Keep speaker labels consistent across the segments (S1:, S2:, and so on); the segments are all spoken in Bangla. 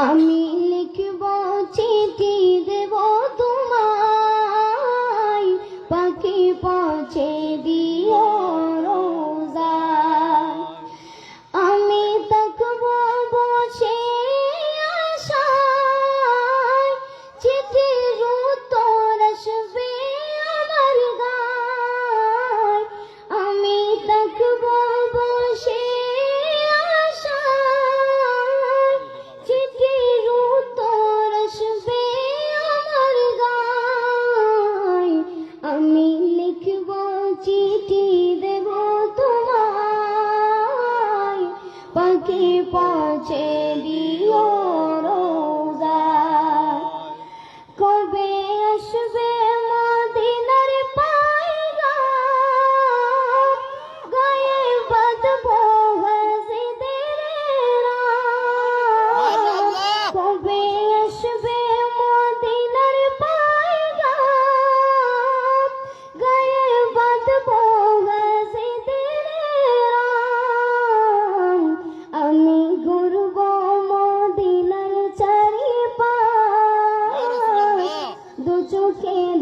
S1: আমি की पहुँचे दियो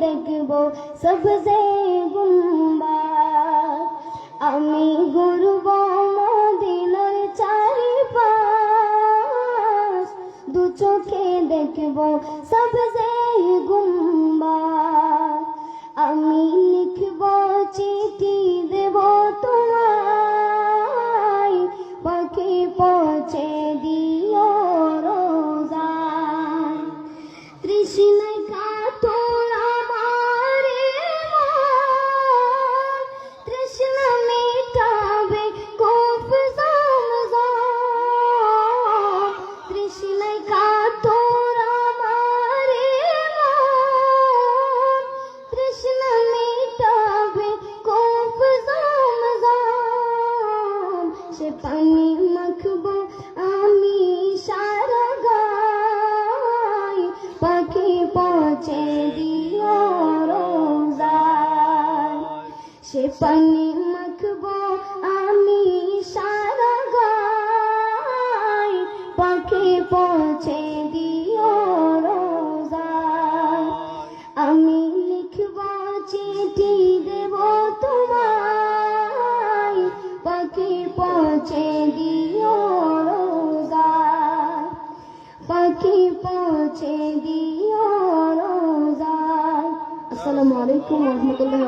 S1: দেখব সবজে গুম্বা। আমি ঘুরব মদিনার চারিপাশ। দু চোখে দেখব সবজে পানি মাখবো, আমি সারা গাই পাখি পচে দিও রোজায়। সে পানি মাখবো, আমি সারা গাই পাখি পৌঁছে पोचे दियो रोजार पखी पहुँचे दियो रोजार अस्सलाम वालेकुम व रहमतुल्लाहि